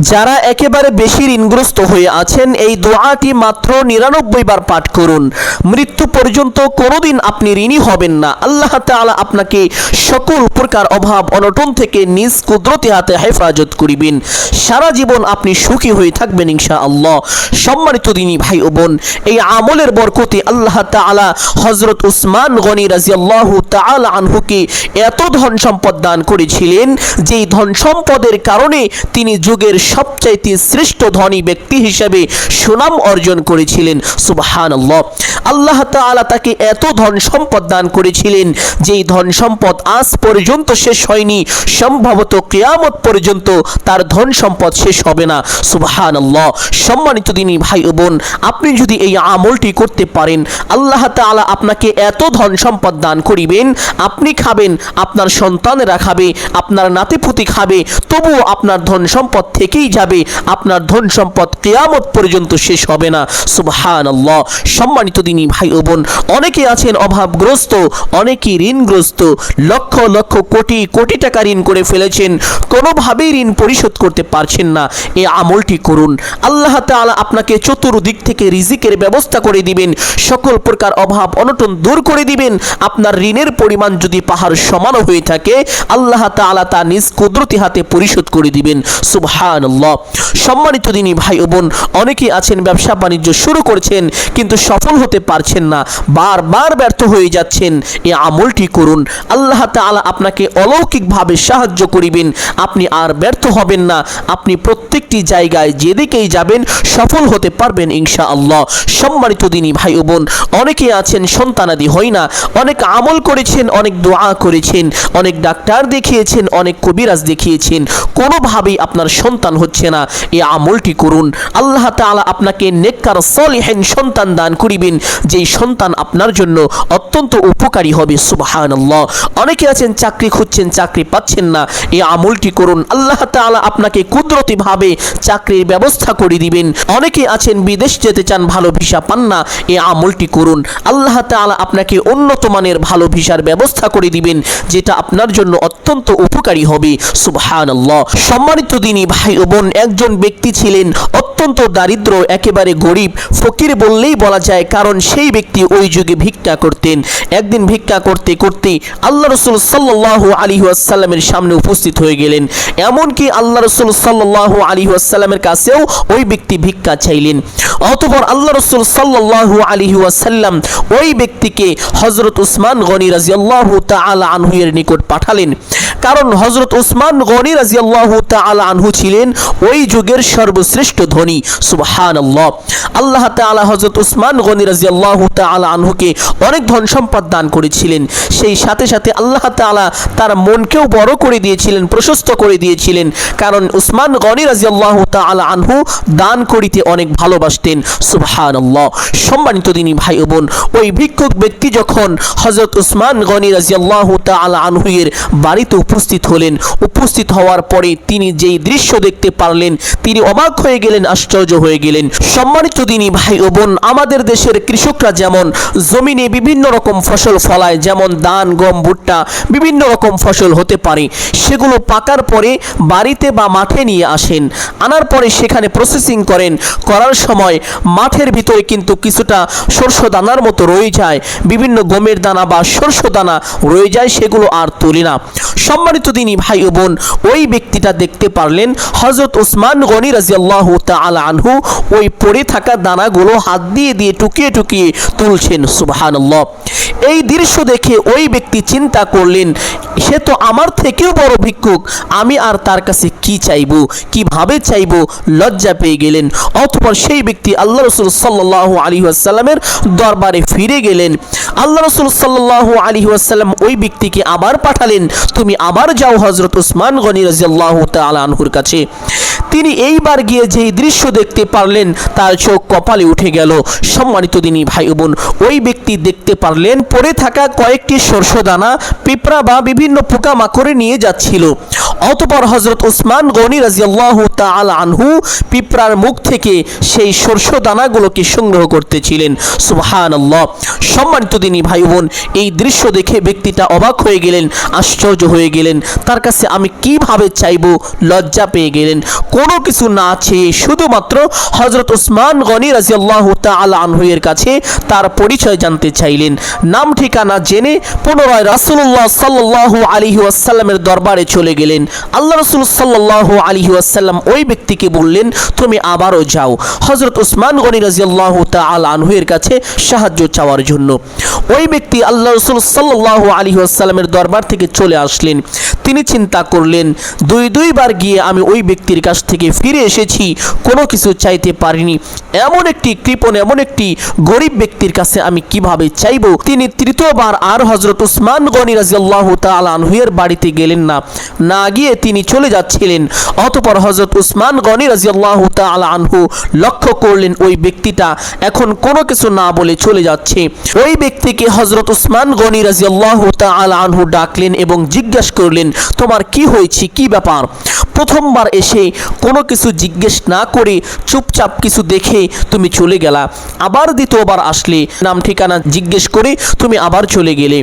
যারা একেবারে বেশি ঋণগ্রস্ত হয়ে আছেন, এই দোয়াটি মাত্র নিরানব্বই বার পাঠ করুন। মৃত্যু পর্যন্ত কোনোদিন আপনি ঋণী হবেন না। আল্লাহ তাআলা আপনাকে সকল প্রকার অভাব, অনটন থেকে নিজ কুদরতি হাতে হেফাজত করিবেন। সারা জীবন আপনি সুখী হয়ে থাকবেন ইনশা আল্লাহ সম্মানিত দিনী ভাই ও বোন, এই আমলের বরকতে আল্লাহ তাআলা হজরত উসমান গনি রাজিয়াল্লাহু তাআলা আনহুকে এত ধন সম্পদ দান করেছিলেন, যেই ধন সম্পদের কারণে তিনি যুগের সবচাইতে শ্রেষ্ঠ ধনী ব্যক্তি হিসেবে সুনাম অর্জন করেছিলেন। সুবহান আল্লাহ আল্লাহ তাআলা তাকে এত ধন সম্পদ দান করেছিলেন যেই ধন সম্পদ আজ পর্যন্ত শেষ হয়নি। সম্ভবত কেয়ামত পর্যন্ত তার ধন সম্পদ শেষ হবে না। সুবহান আল্লাহ সম্মানিত দিনী ভাই ও বোন, আপনি যদি এই আমলটি করতে পারেন, আল্লাহ তাআলা আপনাকে এত ধন সম্পদ দান করিবেন, আপনি খাবেন, আপনার সন্তানেরা খাবে, আপনার নাতিপুতি খাবে, তবুও আপনার ধন সম্পদ থেকেই যাবে। আপনার ধন সম্পদ কেয়ামত পর্যন্ত শেষ হবে না। সুবহান আল্লাহ সম্মানিত দিনী ভাই ও বোন, অনেকে আছেন অভাবগ্রস্ত, অনেকে ঋণগ্রস্ত, লক্ষ লক্ষ কোটি কোটি টাকা ঋণ করে ফেলেছেন, কোনোভাবেই ঋণ পরিশোধ করতে পারছেন না। এই আমলটি করুন। আল্লাহ তাআলা আপনাকে চতুর্দিক থেকে রিজিকের ব্যবস্থা করে দিবেন, সকল প্রকার অভাব অনটন দূর করে দিবেন। আপনার ঋণের পরিমাণ যদি পাহাড় সমানও হয়ে থাকে, আল্লাহ তাআলা তা নিজ কুদরতি হাতে পরিশোধ করে দিবেন। সুবহানাল্লাহ। সম্মানিত দিনী ভাই ও বোন, অনেকেই আছেন, ব্যবসা বাণিজ্য শুরু করেছেন, কিন্তু সফল হতে পারছেন না, বারবার ব্যর্থ হয়ে যাচ্ছেন। এই আমলটি করুন। আল্লাহ তাআলা আপনাকে অলৌকিকভাবে সাহায্য করিবেন। আপনি আর ব্যর্থ হবেন না। আপনি প্রত্যেকটি জায়গায় যেদিকেই যাবেন, সফল হতে পারবেন ইনশা আল্লাহ সম্মানিত দিনী ভাই ও বোন অনেকে আছেন, সন্তানাদি হয় না। অনেক আমল করেছেন, অনেক দোয়া করেছেন, অনেক ডাক্তার দেখিয়েছেন, অনেক কবিরাজ দেখিয়েছেন। কোনোভাবেই আপনার সন্তান হচ্ছে না। এই আমলটি করুন। আল্লাহ তাআলা আপনাকে নেককার, সলিহেন সন্তান দান করিবেন, যেই সন্তান আপনার জন্য অত্যন্ত উপকারী হবে, সুবহানাল্লাহ। অনেকে আছেন, চাকরি খুঁজছেন, চাকরি পাচ্ছেন না। এই আমলটি করুন। আল্লাহ তাআলা আপনাকে কুদরতিভাবে চাকরির ব্যবস্থা করে দিবেন। অনেকে আছেন, বিদেশ যেতে চান, ভালো ভিসা পান না। এই আমলটি করুন। আল্লাহ তাআলা আপনাকে উন্নত মানের ভালো ভিসার ব্যবস্থা করে দিবেন, যেটা আপনার জন্য অত্যন্ত উপকারী হবে, সুবহানাল্লাহ। সম্মানিত দিনী ভাই ও বোন একজন ব্যক্তি ছিলেন। অত্যন্ত দারিদ্র, একেবারে গরিব। ফকির বললেই বলা যায়, কারণ সেই ব্যক্তি ওই যুগে ভিক্ষা করতেন। একদিন ভিক্ষা করতে করতে আল্লাহ রসুল সাল্লাহ আলী আসাল্লামের সামনে উপস্থিত হয়ে গেলেন। এমনকি আল্লাহ রসুল সাল্লাহ আলী আসাল্লামের কাছেও ওই ব্যক্তি ভিক্ষা চাইলেন। অতপর আল্লাহ রসুল সাল্লাহ আলী আসাল্লাম ওই ব্যক্তিকে হজরত উসমান গনি রাজিয়াল্লাহ তাআলা আনহুয়ের নিকট পাঠালেন। কারণ হজরত উসমান গনি রাজিয়াল্লাহ তাআলা আনহু ছিলেন ওই যুগের সর্বশ্রেষ্ঠ ধনী। সুবহান আল্লাহ আল্লাহ তাআলা হজরত উসমান গনি রাজিয়াল্লাহ তাআলা আনহুকে অনেক ধন সম্পদ দান করেছিলেন। সেই সাথে সাথে আল্লাহ তাআলা তার মনকেও বড় করে দিয়েছিলেন, প্রশস্ত করে দিয়েছিলেন। কারণ উসমান গনি রাজিয়াল্লাহ তাআলা আনহু দান করিতে অনেক ভালোবাসতেন সুবহান আল্লাহ সম্মানিত দিনী ভাই বোন, ওই ভিক্ষুক ব্যক্তি যখন হজরত উসমান গনি রাজিয়াল্লাহ তাআলা আনহুয়ের বাড়িতে উপস্থিত হলেন, উপস্থিত হওয়ার পরে তিনি যেই দৃশ্য দেখতে পারলেন, তিনি অবাক হয়ে গেলেন আশ্চর্য হয়ে গেলেন। সম্মানিত দিনী ভাই ও বোন, আমাদের দেশের কৃষকরা যেমন জমিনে বিভিন্ন রকম ফসল ফলায়, যেমন ধান, গম, ভুট্টা, বিভিন্ন রকম ফসল হতে পারে, সেগুলো পাকার পরে বাড়িতে বা মাঠে নিয়ে আসেন। আনার পরে সেখানে প্রসেসিং করেন। করার সময় মাঠের ভিতরে কিন্তু কিছুটা শস্য দানার মতো রয়ে যায়। বিভিন্ন গমের দানা বা শস্য দানা রয়ে যায়, সেগুলো আর তুলি না। সম্মানিত দিনী ভাই ও বোন, ওই ব্যক্তিটা দেখতে পারলেন হজরত ওসমান গনি রাজিয়াল্লাহ তাআলা আনহু ওই পড়ে থাকা দানাগুলো হাত দিয়ে দিয়ে টুকিয়ে টুকিয়ে তুলছেন, সুবহানাল্লাহ। এই দৃশ্য দেখে ওই ব্যক্তি চিন্তা করলেন, সে তো আমার থেকেও বড় ভিক্ষুক, আমি আর তার কাছে কি চাইব, কীভাবে চাইব? লজ্জা পেয়ে গেলেন। অতপর সেই ব্যক্তি আল্লাহ রসুল সাল্লাহ আলী আসাল্লামের দরবারে ফিরে গেলেন। আল্লাহ রসুল সাল্লাহ আলী আসাল্লাম ওই ব্যক্তিকে আবার পাঠালেন, তুমি আবার যাও হজরত উসমান গনি রাজিয়াল্লাহ আনহুর কাছে। তিনি এইবার গিয়ে যেই দৃশ্য দৃশ্য দেখতে পারলেন, তার চোখ কপালে উঠে গেল। সম্মানিত দিনী ভাই বোন ওই ব্যক্তি দেখতে পারলেন, পড়ে থাকা কয়েকটি শস্যদানা পিঁপড়া বা বিভিন্ন পোকামাকড়ে নিয়ে যাচ্ছিল। অতপর হজরত উসমান গনি রাজিয়াল্লাহু তাআলা আনহু পিঁপড়ার মুখ থেকে সেই শস্য দানাগুলোকে সংগ্রহ করতেছিলেন। সুবহানাল্লাহ। সম্মানিত দিনী ভাই বোন এই দৃশ্য দেখে ব্যক্তিটা অবাক হয়ে গেলেন, আশ্চর্য হয়ে গেলেন। তার কাছে আমি কীভাবে চাইব? লজ্জা পেয়ে গেলেন। কোনো কিছু না চেয়ে শুধুমাত্র হজরত উসমান গনি রাজিয়াল্লাহু তাআলা আনহু এর কাছে তার পরিচয় জানতে চাইলেন। নাম ঠিকানা জেনে পুনরায় রাসূলুল্লাহ সাল্লাল্লাহু আলাইহি ওয়াসাল্লামের দরবারে চলে গেলেন। আল্লাহ রাসূল সাল্লাল্লাহু আলাইহি ওয়াসাল্লাম ওই ব্যক্তিকে বললেন, তুমি আবারও যাও। হযরত উসমান গনি রাদিয়াল্লাহু তাআলা আনহু এর কাছে সাহায্য চাওয়ার জন্য। ওই ব্যক্তি আল্লাহ রাসূল সাল্লাল্লাহু আলাইহি ওয়াসাল্লামের দরবার থেকে চলে আসলেন। তিনি চিন্তা করলেন, দুই, দুইবার গিয়ে আমি ওই ব্যক্তির কাছ থেকে ফিরে এসেছি। কোনো কিছু চাইতে পারিনি। এমন একটি কৃপণ, এমন একটি গরিব ব্যক্তির কাছে আমি কীভাবে চাইব? তিনি তৃতীয়বার আর হজরত উসমান গনি রাজিয়াল্লাহু তাআলা আনহুয়ের বাড়িতে গেলেন না। না গিয়ে তিনি চলে যাচ্ছিলেন। অতপর হজরত উসমান গনি রাজিয়াল্লাহু আনহু লক্ষ্য করলেন ওই ব্যক্তিটা এখন কোনো কিছু না বলে চলে যাচ্ছে। ওই ব্যক্তিকে হজরত উসমান গনি রাজিয়াল্লাহু আনহু ডাকলেন এবং জিজ্ঞাসা করলেন, তোমার কি হয়েছে? কি ব্যাপার? প্রথমবার এসে কোনো কিছু জিজ্ঞেস না করে চুপচাপ কিছু দেখে তুমি চলে গেলা। আবার দ্বিতীয়বার আসলে, নাম ঠিকানা জিজ্ঞেস করে তুমি আবার চলে গেলে।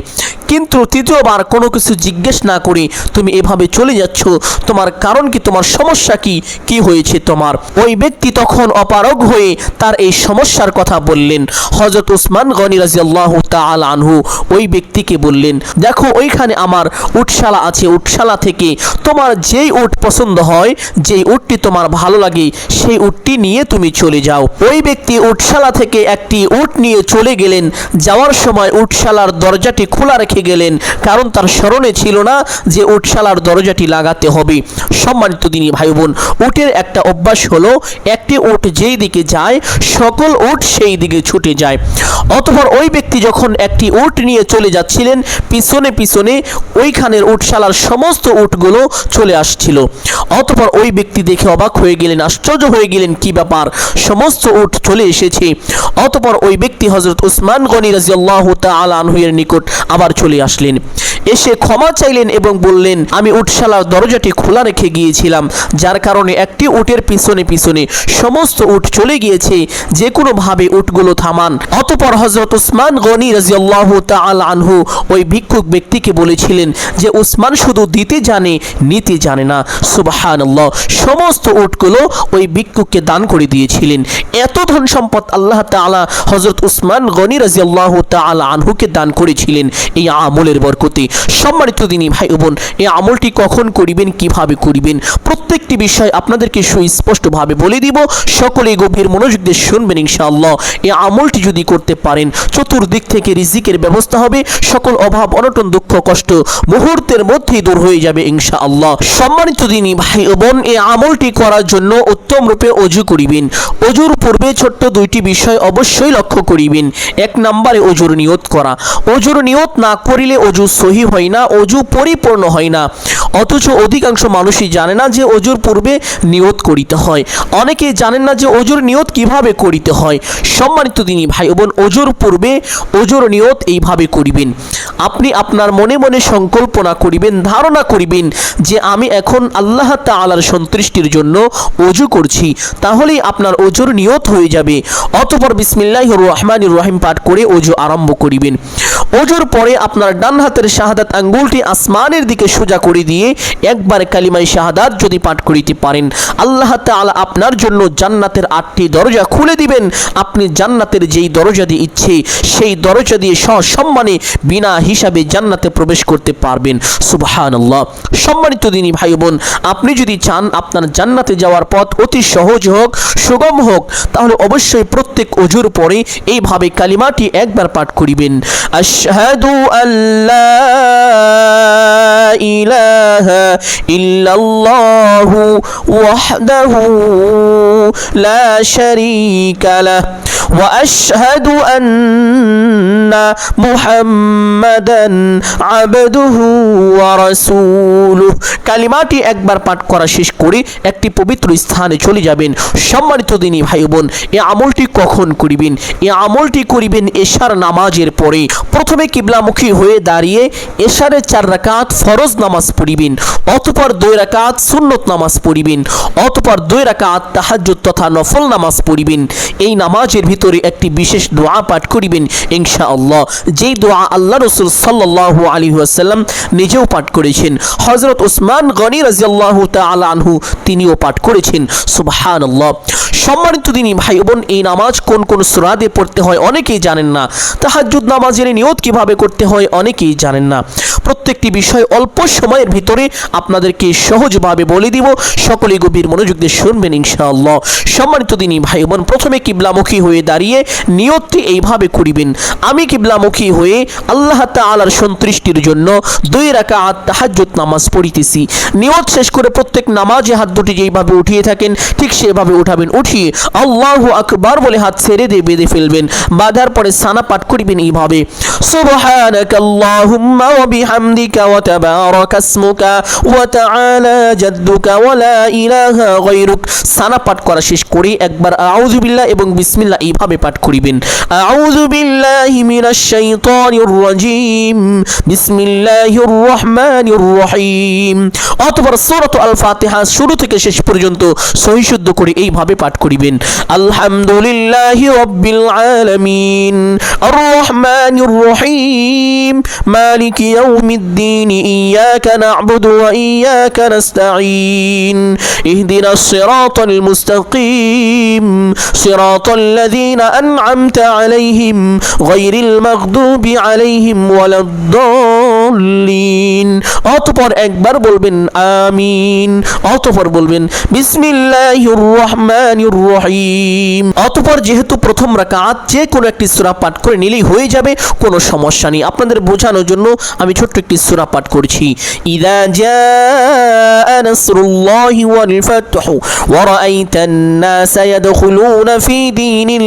কিন্তু তৃতীয়বার কোনো কিছু জিজ্ঞেস না করে তুমি এভাবে চলে যাচ্ছ। তোমার কারণ কি, তোমার সমস্যা কি কি হয়েছে তোমার? ওই ব্যক্তি তখন অপারগ হয়ে তার এই সমস্যার কথা বললেন। হজরত উসমান গনি রাজিয়াল্লাহ তাআল আনহু ওই ব্যক্তিকে বললেন, দেখো, ওইখানে আমার উটশালা আছে। উটশালা থেকে তোমার যেই উট পছন্দ হয়, যেই উটটি তোমার ভালো লাগে সেই উটটি নিয়ে তুমি চলে যাও। ওই ব্যক্তি উটশালা থেকে একটি উট নিয়ে চলে গেলেন। যাওয়ার সময় উটশালার দরজাটি খোলা রেখে গেলেন। কারণ তার স্মরণে ছিল না যে উটশালার দরজাটি লাগাতে হবে। সম্মানিত দিনী ভাই বোন উটের একটা অভ্যাস হলো, একটি উট যেই দিকে যায়, সকল উট সেই দিকে ছুটে যায়। অতপর ওই ব্যক্তি যখন একটি উট নিয়ে চলে যাচ্ছিলেন, পিছনে পিছনে ওইখানের উটশালার সমস্ত উটগুলো চলে আসছিল। অতপর ওই ব্যক্তি দেখে অবাক হয়ে গেলেন, আশ্চর্য হয়ে গেলেন কি ব্যাপার? সমস্ত উট চলে এসেছে। অতঃপর ওই ব্যক্তি হজরত উসমান গনি রাজিয়াল্লাহু তাআলা আনহুয়ের নিকট আবার চলে আসলেন। এসে ক্ষমা চাইলেন এবং বললেন, আমি উটশালার দরজাটি খোলা রেখে গিয়েছিলাম, যার কারণে একটি উটের পিছনে পিছনে সমস্ত উট চলে গিয়েছে যে কোনো ভাবে উটগুলো থামান। অতপর হজরত উসমান গনি রাজিয়াল্লাহু তাআলা আনহু ওই ভিক্ষুক ব্যক্তিকে বলেছিলেন যে, উসমান শুধু দিতে জানে, নিতে জানে না। সুবহানাল্লাহ। সমস্ত উটগুলো ওই ভিক্ষুককে দান করে দিয়েছিলেন। এত ধন সম্পদ আল্লাহ তাআলা হজরত উসমান গনি রাজিয়াল্লাহু তাআলা আনহুকে দান করেছিলেন এই আমলের বরকতে। সম্মানিত দিনী ভাই বোন, এই আমলটি কখন করিবেন, কীভাবে করিবেন, প্রত্যেকটি বিষয় আপনাদেরকে সুস্পষ্টভাবে বলে দিব। সকলে গভীর মনোযোগ দিয়ে শুনবেন ইনশাআল্লাহ। এই আমলটি যদি করতে পারেন, চতুর্দিক থেকে রিজিকের ব্যবস্থা হবে। সকল অভাব, অনটন, দুঃখ, কষ্ট মুহূর্তের মধ্যেই দূর হয়ে যাবে ইনশাআল্লাহ। সম্মানিত দিনী ভাই বোন, এই আমলটি করার জন্য উত্তম রূপে অজু করিবেন। অজুর পূর্বে ছোট্ট দুইটি বিষয় অবশ্যই লক্ষ্য করিবেন। এক নম্বরে অজুর নিয়ত করা। অজুর নিয়ত না করিলে অজু সহি হয় না, অজু পরিপূর্ণ হয় না। অথচ অধিকাংশ মানুষই জানে না যে অজুর পূর্বে নিয়ত করিতে হয়। অনেকে জানেন না যে অজুর নিয়ত কীভাবে করিতে হয়। সম্মানিত দিনী ভাই বোন, অজুর পূর্বে অজুর নিয়ত এইভাবে করিবেন। আপনি আপনার মনে মনে সংকল্পনা করিবেন, ধারণা করিবেন যে আমি এখন আল্লাহ তাআলার সন্তুষ্টির জন্য অজু করছি। তাহলেই আপনার অজুর নিয়ত হয়ে যাবে। অতপর বিসমিল্লাহ রহমানির রহিম পাঠ করে অজু আরম্ভ করিবেন। অজুর পরে আপনার ডান হাতের শাহাদাত আঙ্গুলটি আসমানের দিকে সোজা করে দিয়ে একবার কালিমাই শাহাদাত যদি পাঠ করিতে পারেন, আল্লাহ তাআলা আপনার জন্য জান্নাতের আটটি দরজা খুলে দিবেন। আপনি জান্নাতের যেই দরজা দিয়ে ইচ্ছে, সেই দরজা দিয়ে সসম্মানে বিনা হিসাবে জান্নাতে প্রবেশ করতে পারবেন। সুবহানাল্লাহ। সম্মানিত দিনী ভাই বোন আপনি যদি চান আপনার জান্নাতে যাওয়ার পথ অতি সহজ হোক, সুগম হোক, তাহলে অবশ্যই প্রত্যেক অজুর পরে এইভাবে কালিমাটি একবার পাঠ করিবেন। আশহাদু আল্লাহ ইলাহা ইল্লাল্লাহু ওয়াহদাহু লা শারীকা লাহ। وأشهد أن محمدا عبده ورسوله কালিমাটি একবার পাঠ করা শেষ করে একটি পবিত্র স্থানে চলে যাবেন সম্মানিত দিনী ভাই বোন এ আমলটি কখন করিবেন এ আমলটি করিবেন এশার নামাজের পরে প্রথমে কিবলামুখী হয়ে দাঁড়িয়ে এশারের চার রাকাত ফরজ নামাজ পড়িবেন অতপর দুই রাকাত সুন্নত নামাজ পড়িবেন অতপর দুই রাকাত তাহাজ্জুদ তথা নফল নামাজ পড়িবেন এই নামাজের ভিতরে একটি বিশেষ দোয়া পাঠ করিবেন, ইনশাআল্লাহ। যেই দোয়া আল্লাহ রসুল সাল্লাল্লাহু আলাইহি ওয়াসাল্লাম নিজেও পাঠ করেছেন। হযরত উসমান গনি রাদিয়াল্লাহু তাআলা আনহু তিনিও পাঠ করেছেন। সুবহানাল্লাহ। সম্মানিত দিনী ভাই বোন, এই নামাজ কোন কোন সুরাদে পড়তে হয় অনেকেই জানেন না। তাহাজ্জুদ নামাজের নিয়ত কীভাবে করতে হয় অনেকেই জানেন না। প্রত্যেকটি বিষয় অল্প সময়ের ভিতরে আপনাদেরকে সহজভাবে বলে দিব। সকলে গভীর মনোযোগ দিয়ে শুনবেন, ইনশাআল্লাহ। সম্মানিত দিনী ভাই বোন, প্রথমে কিবলামুখী হয়ে দাঁড়িয়ে নিয়তটি এইভাবে করিবেন। আমি কিবলামুখী হয়ে আল্লাহ তাআলার সন্তুষ্টির জন্য দুই রাকাত তাহাজ্জুদ নামাজ পড়িতেছি। নিয়ত শেষ করে প্রত্যেক নামাজে হাত দুটি যেইভাবে উঠিয়ে থাকেন, ঠিক সেভাবে উঠাবেন। উঠিয়ে আল্লাহু আকবার বলে হাত ছেড়ে দিয়ে বেঁধে ফেলবেন। বাঁধার পরে সানা পাঠ করিবেন এইভাবে। ওয়া তাবারাকা ইসমুকা ওয়া তাআলা জাদ্দুকা ওয়া লা ইলাহা গায়রুক। সানা পাঠ করা শেষ করে একবার আউযু বিল্লাহ এবং বিসমিল্লাহ এইভাবে পাঠ করিবেন? আউযু বিল্লাহি মিনাশ শাইতানির রাজিম। বিসমিল্লাহির রহমানির রহিম। অতঃপর সূরাত আল ফাতিহা শুরু থেকে শেষ পর্যন্ত সহিশুদ্ধ করে এইভাবে পাঠ করিবেন। আলহামদুলিল্লাহি রাব্বিল আলামিন। আর রহমানির রহিম। মালিক ইয়াউমিদ্দিন। ইয়াকা না'বুদু ওয়া ইয়াকা নাস্তাঈন। ইহদিনাস সিরাতাল মুস্তাকিম। সিরাতাল লাযীনা আন'আমতা আলাইহিম গায়রিল মাগদুবি আলাইহিম ওয়ালাদ-দাল্লিন অতঃপর একবার বলবেন আমিন। অতঃপর বলবেন বিসমিল্লাহির রহমানির রহিম। অতঃপর যেহেতু প্রথম রাকাত যে কোনো একটি সূরা পাঠ করে নিলেই হয়ে যাবে, কোনো সমস্যা নেই। আপনাদের বোঝানোর জন্য আমি ছোট্ট একটি সূরা পাঠ করছি। ইদা জাআ নাসরুল্লাহি ওয়াল ফাতহু। ওয়া রাআইতান নাসা ইয়াদখুলুনা ফি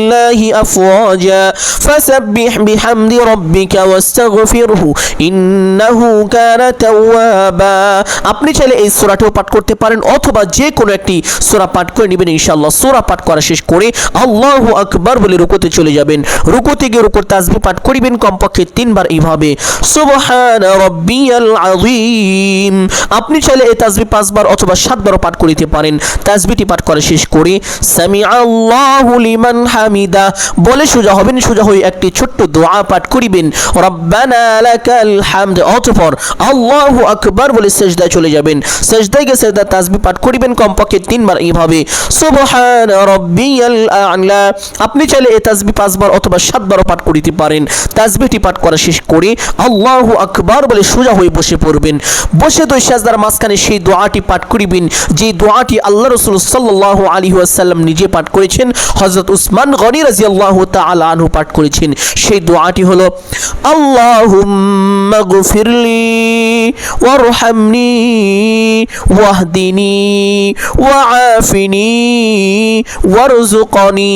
দীনিল্লাহি আফওয়াজা ফাসাব্বিহ বিহামদি রাব্বিকা ওয়াস্তাগফিরহু ইন্নাহু কানা তাওয়াবা আপনি চাইলে এই সূরাটিও পাঠ করতে পারেন অথবা যে কোনো একটি সূরা পাঠ করে নেবেন ইনশাআল্লাহ। সূরা পাঠ করা শেষ করে আল্লাহু আকবার বলে রুকুতে চলে যাবেন। রুকুতে গিয়ে রুকুর তাসবিহ পাঠ করিবেন, কমপক্ষে তিনবার এইভাবে। সুবহান রাব্বিয়াল আযীম। আপনি চাইলে এই তাসবিহ পাঁচবার অথবা সাতবারও পাঠ করিতে পারেন। তাসবিহটি পাঠ করা শেষ করে সামি আল্লাহু লিমান হামিদা, বলে সোজা হবেন, সোজা হয়ে একটি ছোট্ট দোয়া পাঠ করিবেন। রব্বানা লাকাল হামদ, অতঃপর আল্লাহু আকবার বলে সেজদায় চলে যাবেন। সেজদায় গিয়ে সেজদা তাসবিহ পাঠ করিবেন কমপক্ষে তিনবার এইভাবে। সুবহান রাব্বিয়াল আ'লা, আপনি চাইলে এই তাসবিহ পাঁচবার অথবা সাতবারও পাঠ করিতে পারেন। তাসবিহটি পাঠ করা শেষ করে আল্লাহু আকবার বলে সোজা হয়ে বসে পড়বেন। বসে দুই সাজদার মাঝখানে সেই দোয়াটি পাঠ করিবেন। যে দোয়াটি আল্লাহ রসুল সাল্লাল্লাহু আলাইহি ওয়াসাল্লাম নিজে পাঠ করেছেন, হযরত উসমান গনি রাদিয়াল্লাহু তাআলা আনহু পাঠ করেছেন। সেই দোয়াটি হলো, আল্লাহুম্মা গফিরলি ওয়ারহামনি ওয়াহদিনি ওয়াআফিনি ওয়ারজুকনি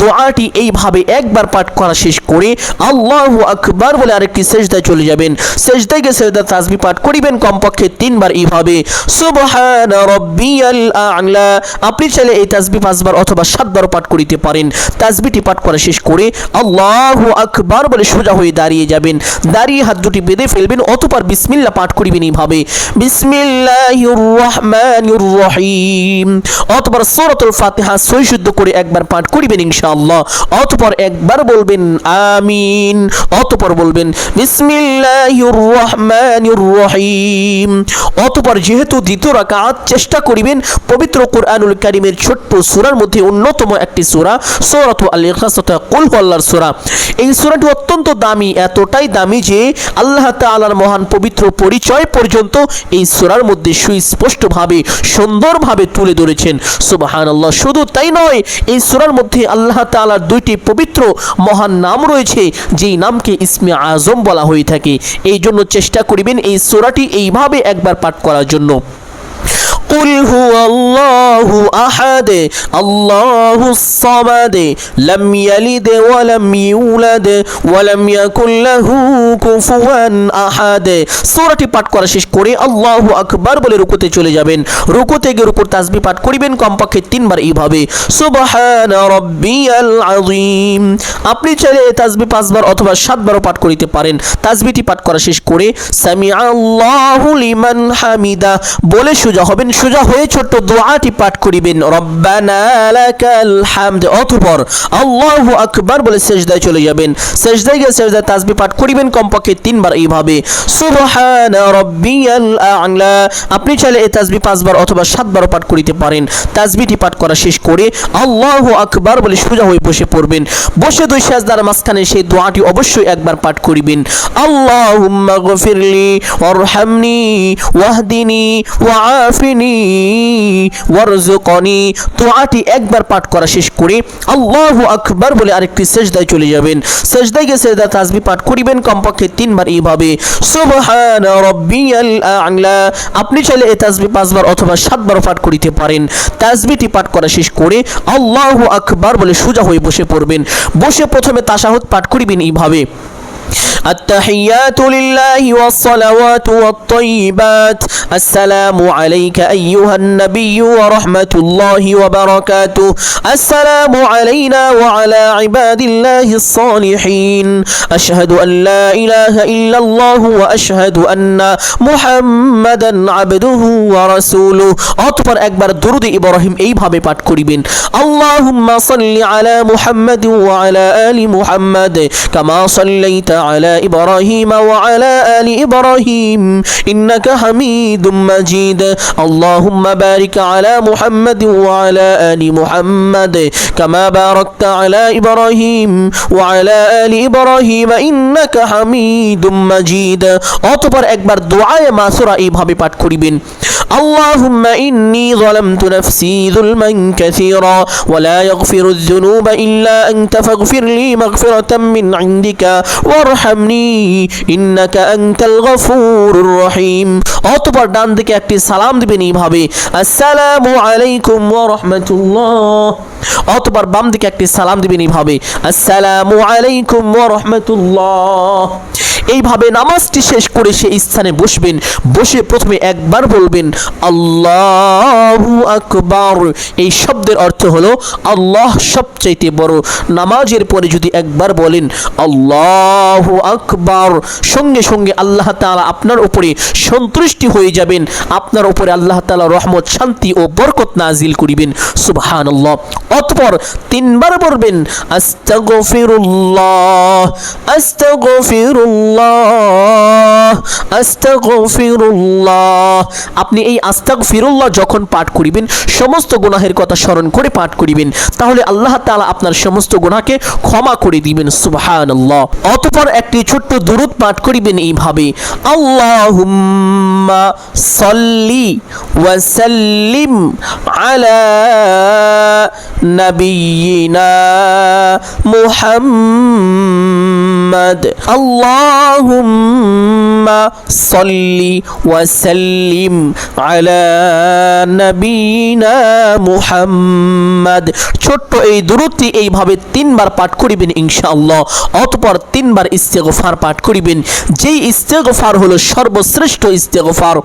দোয়াটি এইভাবে একবার পাঠ করা শেষ করে আল্লাহু আকবার বলে আরেকটি সেজদায় চলে যাবেন। সেজদায় গিয়ে সেজদা তাসবিহ পাঠ করিবেন, কমপক্ষে তিনবার এইভাবে, সুবহান রাব্বিয়াল আ'লা। আপনি চাইলে এই তাসবিহ পাঁচবার অথবা সাতবার পাঠ করিতে পারেন। তাসবিহটি পাঠ করা শেষ করে আল্লাহু আকবার বলে সোজা হয়ে দাঁড়িয়ে যাবেন। দাঁড়িয়ে হাত দুটি বেঁধে ফেলবেন, অতঃপর বিসমিল্লাহ পাঠ করিবেন এইভাবে। রহিম অতঃপর সূরাতুল ফাতিহা সহিশুদ্ধ করে একবার পাঠ করিবেন ইনশাআল্লাহ। অতঃপর একবার বলবেন আমিন। অতঃপর বলবেন বিসমিল্লাহির রহমানির রহিম অতঃপর যেহেতু দ্বিতীয় রাকাত চেষ্টা করিবেন, পবিত্র কোরআনুল কারীমের ছোট্ট সূরার মধ্যে অন্যতম একটি সূরা সূরাতু আল ইখলাস তথা কুল আল্লাহর সূরা। এই সূরাটি অত্যন্ত দামি, এতটাই দামি যে আল্লাহ তাআলার মহান পবিত্র পরিচয় পর্যন্ত এই সূরার মধ্যে সুস্পষ্টভাবে, সুন্দরভাবে তুলে ধরেছেন। সুবহানাল্লাহ, শুধু তাই নয়, এই সূরার মধ্যে আল্লাহ তাআলার দুইটি পবিত্র মহান নাম রয়েছে, যেই নামকে ইসমে আজম বলা হয়ে থাকে। এই জন্য চেষ্টা করিবেন এই সূরাটি এইভাবে একবার পাঠ করার জন্য। কুল হু আল্লাহু আহাদ আল্লাহু সামাদ লাম ইয়ালিদ ওয়া লাম ইউলাদ ওয়া লাম ইয়াকুল লাহু কুফুয়ান আহাদ সূরাটি পাঠ করা শেষ করে আল্লাহু আকবার বলে রুকুতে চলে যাবেন। রুকুতে গিয়ে রুকুর তাসবিহ পাঠ করিবেন, কমপক্ষে তিনবার এইভাবে। সুবহান রাব্বিয়াল আযীম। আপনি চাইলে তাসবিহ পাঁচবার অথবা সাতবারও পাঠ করিতে পারেন। তাসবিহটি পাঠ করা শেষ করে সামি আল্লাহু লিমান হামিদা বলে সুজা হবেন। সোজা হয়ে ছোট্ট দোয়াটি পাঠ করিবেন। অতঃপর আল্লাহু আকবার বলে সেজদায় চলে যাবেন। সেজদায় গিয়ে সেজদায় তাসবিহ পাঠ করিবেন কমপক্ষে তিনবার এইভাবে। সুবহান রাব্বিয়াল আ'লা। আপনি চাইলে এই তাসবিহ পাঁচবার অথবা সাতবারও পাঠ করিতে পারেন। তাসবিহটি পাঠ করা শেষ করে আল্লাহু আকবার বলে সোজা হয়ে বসে পড়বেন। বসে দুই সাজদার মাঝখানে সেই দোয়াটি অবশ্যই একবার পাঠ করিবেন। আল্লাহুম্মা গফিরলি ওয়ারহামনি ওয়াহদিনি ওয়াআফিনি ওয়ারজুকনি দোয়াটি একবার পাঠ করা শেষ করে আল্লাহু আকবার বলে আরেকটি সেজদায় চলে যাবেন। সেজদায় গিয়ে সেজদা তাসবিহ পাঠ করিবেন, কমপক্ষে তিনবার এইভাবে। সুবহান রাব্বিয়াল আ'লা। আপনি চাইলে এই তাসবিহ পাঁচবার অথবা সাতবার পাঠ করিতে পারেন। তাসবিহটি পাঠ করা শেষ করে আল্লাহু আকবার বলে সোজা হয়ে বসে পড়বেন। বসে প্রথমে তাশাহুদ পাঠ করিবেন এইভাবে। التحيات لله والصلوات والطيبات السلام عليك أيها النبي ورحمة الله وبركاته السلام علينا وعلى عباد الله الصالحين أشهد أن لا إله إلا الله وأشهد أن محمدا عبده ورسوله অতপর একবার দরুদ ইব্রাহিম এইভাবে পাঠ করিবেন আল্লাহুম্মা সাল্লি আলা মুহাম্মাদ ওয়া আলা আলি মুহাম্মাদ কামা সাল্লাইতা আলা ইব্রাহিম ওয়া আলা আলি ইব্রাহিম ইন্নাকা হামিদুম মাজিদ আল্লাহুম্মা বারিক আলা মুহাম্মাদ ওয়া আলা আলি মুহাম্মাদ কামা বারাকতা আলা ইব্রাহিম ওয়া আলা আলি ইব্রাহিম ইন্নাকা হামিদুম মাজিদ অতপর একবার দোয়ায়ে মাসুরা এইভাবে পাঠ করিবেন اللهم إني ظلمت نفسي ظلما كثيرا ولا يغفر الذنوب إلا أنت فاغفر لي مغفرة من عندك আমনি ইন্নাকা আনতাল গফুরুর রহিম। অতঃপর ডান দিকে একটি সালাম দিবেন এইভাবে, আসসালামু আলাইকুম ওয়া রাহমাতুল্লাহ। অতঃপর বাম দিকে একটি সালাম দিবেন এইভাবে, আসসালামু আলাইকুম ওয়া রাহমাতুল্লাহ। এইভাবে নামাজটি শেষ করে সে স্থানে বসবেন। বসে প্রথমে একবার বলবেন, আল্লাহু আকবার। এই শব্দের অর্থ হলো, আল্লাহ সবচাইতে বড়। নামাজের পরে যদি একবার বলেন, আল্লাহু আকবার, সঙ্গে সঙ্গে আল্লাহ তাআলা আপনার উপরে সন্তুষ্টি হয়ে যাবেন। আপনার উপরে আল্লাহ তাআলা রহমত, শান্তি ও বরকত নাজিল করিবেন। সুবহানাল্লাহ। অতপর তিনবার বলবেন, আস্তাগফিরুল্লাহ আস্তাগফিরুল্লাহ। আপনি এই আস্তাগফিরুল্লাহ যখন পাঠ করিবেন, সমস্ত গুনাহের কথা স্মরণ করে পাঠ করিবেন, তাহলে আল্লাহ তাআলা আপনার সমস্ত গুনাহকে ক্ষমা করে দিবেন, সুবহানাল্লাহ। অতঃপর একটি ছোট্ট দুরূদ পাঠ করিবেন এইভাবে, আল্লাহুম্মা সাল্লি ওয়া আলা নাবিয়িনা মুহাম্মদ। আল্লাহুম্মা সাল্লি ওয়া সাল্লিম আলা নাবিয়িনা মুহাম্মদ ছোট্ট এই দুরূদটি এইভাবে তিনবার পাঠ করিবেন ইনশাআল্লাহ, অতঃপর তিনবার ইস্তেগফার পাঠ করিবেন। যেই ইস্তেগফার হলো সর্বশ্রেষ্ঠ ইস্তেগফার,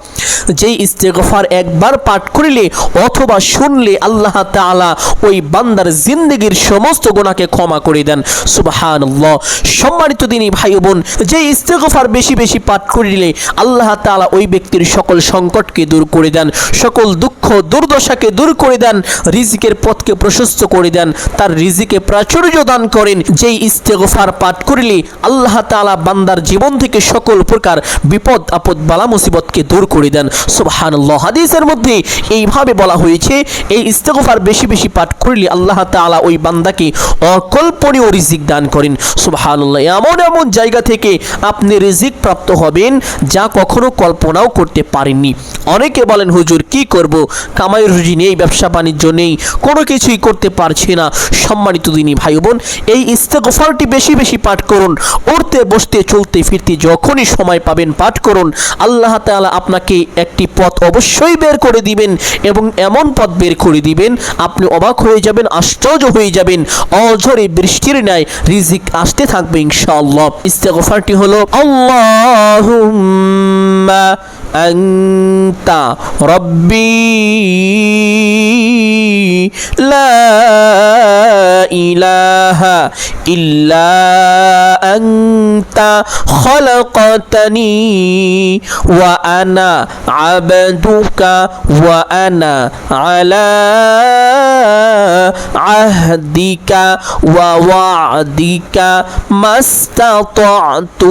যেই ইস্তেগফার একবার পাঠ করিলে অথবা শুনলে আল্লাহ তাআলা ওই বান্দার জিন্দগির সমস্ত গুনাহকে ক্ষমা করে দেন। সুবহানাল্লাহ। সম্মানিত দিনী ভাই বোন যে ইস্তেগফার বেশি বেশি পাঠ করিলে আল্লাহ তাআলা ওই ব্যক্তির সকল সংকটকে দূর করে দেন, সকল দুঃখ, দুর্দশাকে দূর করে দেন, রিজিকের পথকে প্রশস্ত করে দেন, তার রিজিকে প্রাচুর্য দান করেন। যেই ইস্তেগফার পাঠ করিলে আল্লাহ তাআলা বান্দার জীবন থেকে সকল প্রকার বিপদ, আপদ, বালা, মুসিবতকে দূর করে দেন। সুবহানাল্লাহ, হাদিসের মধ্যে এইভাবে বলা হয়েছে, এই ইস্তেগফার বেশি বেশি পাঠ করলে আল্লাহ তাআলা ওই বান্দাকে অকল্পনীয় রিজিক দান করেন। সুবহানাল্লাহ, এমন এমন জায়গা থেকে আপনি রিজিক প্রাপ্ত হবেন যা কখনো কল্পনাও করতে পারেননি। অনেকে বলেন, হুজুর, কি করব? কামাই রুজি নেই, ব্যবসা বাণিজ্য নেই, কোনো কিছুই করতে পারছি না। সম্মানিত দিনী ভাই বোন এই ইস্তেগফারটি বেশি বেশি পাঠ করুন। উঠতে, বসতে, চলতে, ফিরতে যখনই সময় পাবেন পাঠ করুন। আল্লাহ তাআলা আপনাকে একটি পথ অবশ্যই বের করে দিবেন এবং এমন পথ বের করে দিবেন, আপনি অবাক হয়ে যাবেন, আশ্চর্য হয়ে যাবেন। অঝরে বৃষ্টির ন্যায় রিজিক আসতে থাকবে ইনশাআল্লাহ। ইস্তেগফারটি হলো, আল্লাহুম্মা আনতা রব্বি লা ইলাহা ইল্লা আনতা খলাকতানি ওয়া আনা আবদুকা ওয়া আনা আলা আহদিকা ওয়া ওয়াদিকা মাস্তাতাতু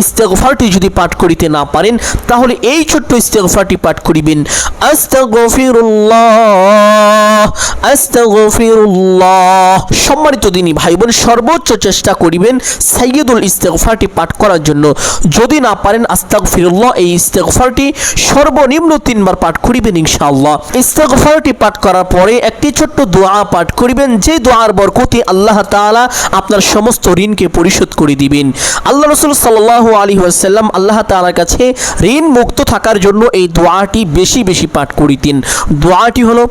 ইস্তেগফারটি যদি পাঠ করিতে না পারেন, তাহলে এই ছোট্ট ইস্তেগফারটি পাঠ করিবেন। সম্মানিত দিনী ভাই বোন সর্বোচ্চ চেষ্টা করিবেন সাইয়্যিদুল ইস্তেগফারটি পাঠ করার জন্য। যদি না পারেন, আস্তাগফিরুল্লাহ, এই ইস্তেগফারটি সর্বনিম্ন তিনবার পাঠ করিবেন ইনশাআল্লাহ। ইস্তেগফারটি পাঠ করার পরে একটি ছোট্ট দোয়া পাঠ করিবেন, যে দোয়ার বরকতে আল্লাহ তাআলা আপনার সমস্ত ঋণকে পরিশোধ করে দিবেন। আল্লাহ রসুল সাল্লাল্লাহু আলাইহি ওয়াসাল্লাম আল্লাহ তাআলার কাছে ঋণ মুক্ত থাকার জন্য এই দোয়াটি বেশি বেশি পাঠ করিতেন। দোয়াটি হলো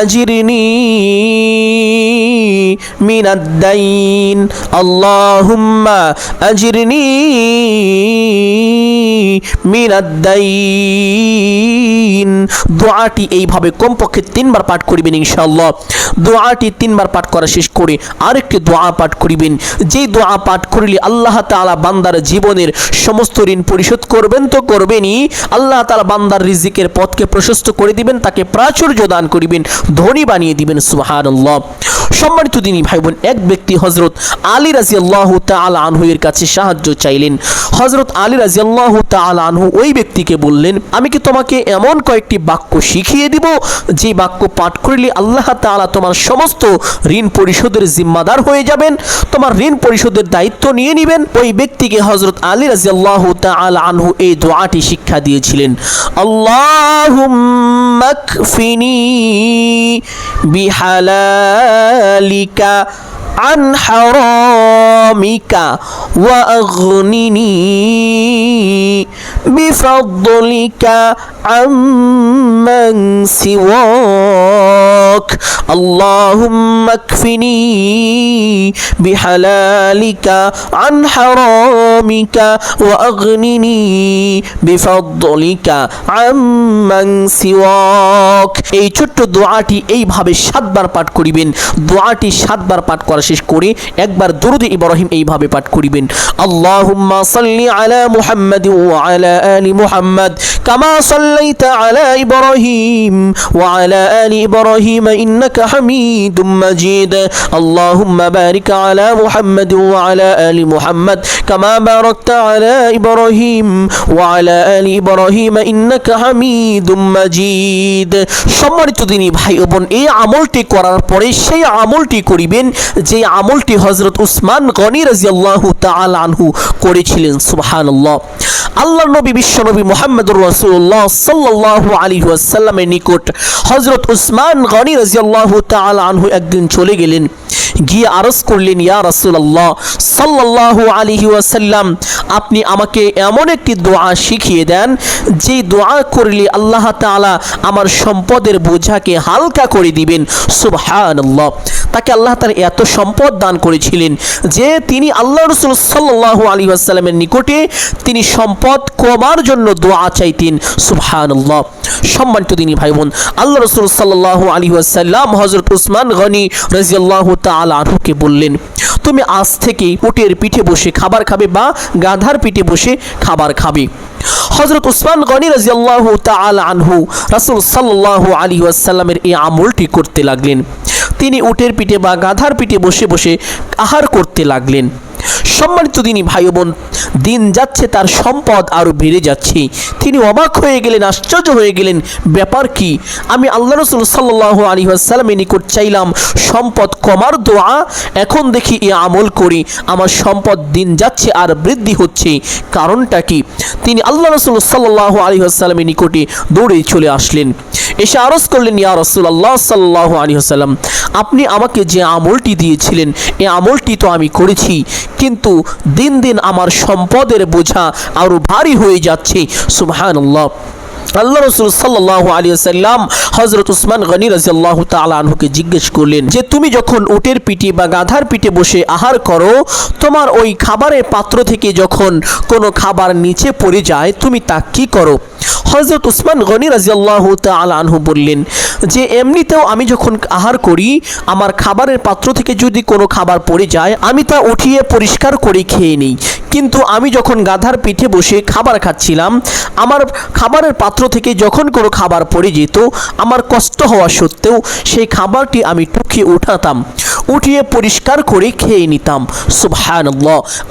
আজিরনি মিনাদ দাইন। আল্লাহুম্মা আজিরনি মিনাদ দাইন। দোয়াটি এইভাবে কমপক্ষে তিনবার পাঠ করিবেন ইনশাআল্লাহ। দোয়াটি তিনবার পাঠ করা শেষ করে আরেকটি দোয়া পাঠ করিবেন যেই দোয়া পাঠ করিলে আল্লাহ তাআলা বান্দার জীবনের সমস্ত ঋণ পরিশোধ করবেন, তো করবেনই। আল্লাহ তাআলা বান্দার রিজিকের পথকে প্রশস্ত করে দিবেন, তাকে প্রাচুর্য দান করিবেন, ধনী বানিয়ে দিবেন, সুবহানাল্লাহ। সম্মানিত দিনী ভাই বোন এক ব্যক্তি হজরত আলী রাজি আল্লাহ আনহু এর কাছে সাহায্য চাইলেন। হজরত আলী রাজি আল্লাহ আনহু ওই ব্যক্তিকে বললেন, আমি কি তোমাকে এমন কয়েকটি বাক্য শিখিয়ে দিব, যে বাক্য পাঠ করিলে আল্লাহ তাআলা তোমার সমস্ত ঋণ পরিশোধের জিম্মাদার হয়ে যাবেন? তোমার ঋণ পরিশোধের দায়িত্ব নিয়ে নিবেন। ওই ব্যক্তিকে হজরত আলী রাজি আল্লাহ আনহু এই দোয়াটি শিক্ষা দিয়েছিলেন। আল্লাহ বিহালালিকা عن حرامك وأغنني بفضلك عمن سواك اللهم اكفني بحلالك عن حرامك وأغنني بفضلك عمن سواك এই ছোট্ট দোয়াটি এইভাবে সাতবার পাঠ করিবেন দোয়াটি সাতবার পাঠ করা শেষ করে একবার দরুদ ইব্রাহিম এইভাবে পাঠ করিবেন। আল্লাহুম্মা সাল্লি আলা মুহাম্মাদ ওয়া আলা আলি মুহাম্মাদ কামা সাল্লাইতা আলা ইব্রাহিম ওয়া আলা আলি ইব্রাহিম ইন্নাকা হামিদুম মাজিদ। আল্লাহুম্মা বারিক আলা মুহাম্মাদ ওয়া আলা আলি মুহাম্মাদ কামা বারাকতা আলা ইব্রাহিম ওয়া আলা আলি ইব্রাহিম ইন্নাকা হামিদুম মাজিদ। সম্মানিত দিনী ভাই ও বোন, এই আমলটি করার পরে সেই আমলটি করিবেন যে আমলটি হজরত উসমান গনি রাজিয়াল্লাহু তাআলা আনহু করেছিলেন, সুবহানাল্লাহ। আল্লাহ নবী বিশ্বনবী মোহাম্মদুর রাসূলুল্লাহ সাল্লাল্লাহু আলাইহি ওয়াসাল্লামের নিকট হযরত উসমান গনি রাজিয়াল্লাহু তাআলা আনহু একদিন চলে গেলেন। গিয়ে আরজ করলেন, ইয়া রাসূলুল্লাহ, সাল্লাল্লাহু আলাইহি ওয়াসাল্লাম, আপনি আমাকে এমন একটি দোয়া শিখিয়ে দেন যে দোয়া করলে আল্লাহ তাআলা আমার সম্পদের বোঝাকে হালকা করে দিবেন। সুবহানাল্লাহ। তাকে আল্লাহ তাআলা এত সম্পদ দান করেছিলেন। যে তিনি আল্লাহ রসুল সাল্লাল্লাহু আলাইহি ওয়াসাল্লামের নিকটে তিনি সম্পদ কমার জন্য দোয়া চাইতেন। সুবহানাল্লাহ। সম্মানিত দিনী ভাই বোন আল্লাহ রসুল সাল্লাল্লাহু আলাইহি ওয়াসাল্লাম হযরত উসমান গনি রাদিয়াল্লাহু তাআলা আনহুকে বললেন, তুমি আজ থেকে উটের পিঠে বসে খাবার খাবে বা গাধার পিঠে বসে খাবার খাবে। হজরত উসমান গনি রাজিয়াল্লাহু তাআলা আনহু রাসূল সাল্লাল্লাহু আলাইহি ওয়াসাল্লামের এই আমলটি করতে লাগলেন। তিনি উটের পিঠে বা গাধার পিঠে বসে বসে আহার করতে লাগলেন। সম্মানিত দিনী ভাই বোন, দিন যাচ্ছে, তার সম্পদ আরও বেড়ে যাচ্ছে। তিনি অবাক হয়ে গেলেন, আশ্চর্য হয়ে গেলেন, ব্যাপার কি? আমি আল্লাহ রসুল সাল্লাহ আলী আসসালামের নিকট চাইলাম, সম্পদ কমার দোয়া, এখন দেখি এ আমল করি, আমার সম্পদ দিন যাচ্ছে আর বৃদ্ধি হচ্ছে। কারণটা কি? তিনি আল্লাহ রসুল সাল্লাহ আলী আসসালামের নিকটে দৌড়ে চলে আসলেন। এসে আরজ করলেন, ইয়া রসুল আল্লাহ সাল্লাহ আলী আপনি আমাকে যে আমলটি দিয়েছিলেন এই আমলটি তো আমি করেছি। কিন্তু দিন দিন আমার সম্পদের বোঝা আরও ভারী হয়ে যাচ্ছে। সুবহান আল্লাহ রসুল সাল্লাহ আলী সাল্লাম হজরত উসমান গনি রাজিয়াল্লাহ তালা আনহুকে জিজ্ঞেস করলেন, যে তুমি যখন উটের পিঠে বা গাধার পিঠে বসে আহার করো, তোমার ওই খাবারের পাত্র থেকে যখন কোনো খাবার নিচে পড়ে যায়, তুমি তা কি করো? হজরত উসমান গনি রাজিয়াল্লাহ আনহু বললেন, যে এমনিতেও আমি যখন আহার করি, আমার খাবারের পাত্র থেকে যদি কোনো খাবার পড়ে যায়, আমি তা উঠিয়ে পরিষ্কার করে খেয়ে নিই। কিন্তু আমি যখন গাধার পিঠে বসে খাবার খাচ্ছিলাম, আমার খাবারের পাত্র থেকে যখন কোনো খাবার পড়ে যেত, আমার কষ্ট হওয়া সত্ত্বেও সেই খাবারটি আমি টুকিয়ে উঠাতাম। উঠিয়ে পরিষ্কার করে খেয়ে নিতাম। সুবহান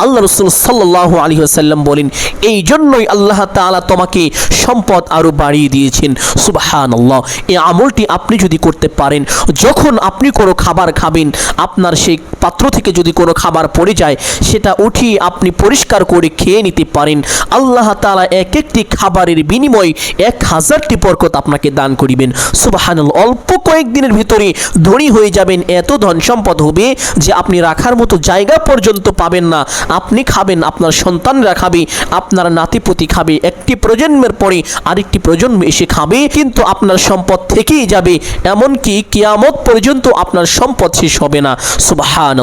আল্লাহ রসুল সাল্লাহ আলী আসাল্লাম বলেন, এই জন্যই আল্লাহ তাআলা তোমাকে সম্পদ আরও বাড়িয়ে দিয়েছেন। সুবহান আল্লাহ এই আমলটি আপনি যদি করতে পারেন, যখন আপনি কোনো খাবার খাবেন, আপনার সেই পাত্র থেকে যদি কোনো খাবার পড়ে যায়, সেটা উঠিয়ে আপনি পরিষ্কার করে খেয়ে নিতে পারেন। আল্লাহ তাআলা এক একটি খাবারের বিনিময়ে এক হাজারটি বরকত আপনাকে দান করিবেন। সুবাহান অল্প কয়েকদিনের ভিতরে ধনী হয়ে যাবেন, এত ধন সম্পদ হবে যে আপনি রাখার মতো জায়গা পর্যন্ত পাবেন না। আপনি খাবেন, আপনার সন্তানরা খাবে, আপনার নাতিপতি খাবে। একটি প্রজন্মের পরে আরেকটি প্রজন্ম এসে খাবে, কিন্তু আপনার সম্পদ থেকেই যাবে। এমনকি কিয়ামত পর্যন্ত আপনার সম্পদ শেষ হবে না। সুবাহান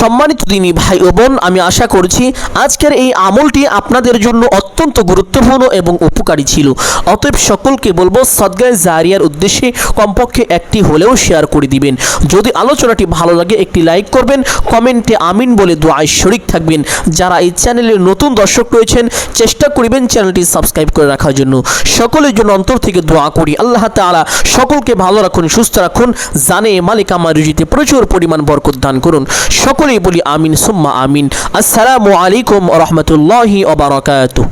সম্মানিত দিনী ভাই ও বোন, আমি আশা করছি আজকের এই আমলটি আপনাদের জন্য অত্যন্ত গুরুত্বপূর্ণ এবং উপকারী ছিল। অতএব সকলকে বলব, সদগায় জারিয়ার উদ্দেশ্যে কমপক্ষে একটি হলেও শেয়ার করে দিবেন। যদি আলোচনাটি ভালো লাগে একটি লাইক করবেন, কমেন্টে আমিন বলে দোয়ায় শরিক থাকবেন। যারা এই চ্যানেলের নতুন দর্শক রয়েছেন, চেষ্টা করিবেন চ্যানেলটি সাবস্ক্রাইব করে রাখার জন্য। সকলের জন্য অন্তর থেকে দোয়া করি। আল্লাহ তাআলা সকলকে ভালো রাখুন, সুস্থ রাখুন, জানে মালিক আমার রুজিতে প্রচুর পরিমাণ বরকত দান করুন। সকলেই বলি আমিন, সুম্মা আমিন। আসসালামু আলাইকুম রহমতুল্লাহি ওবারাকাতুহ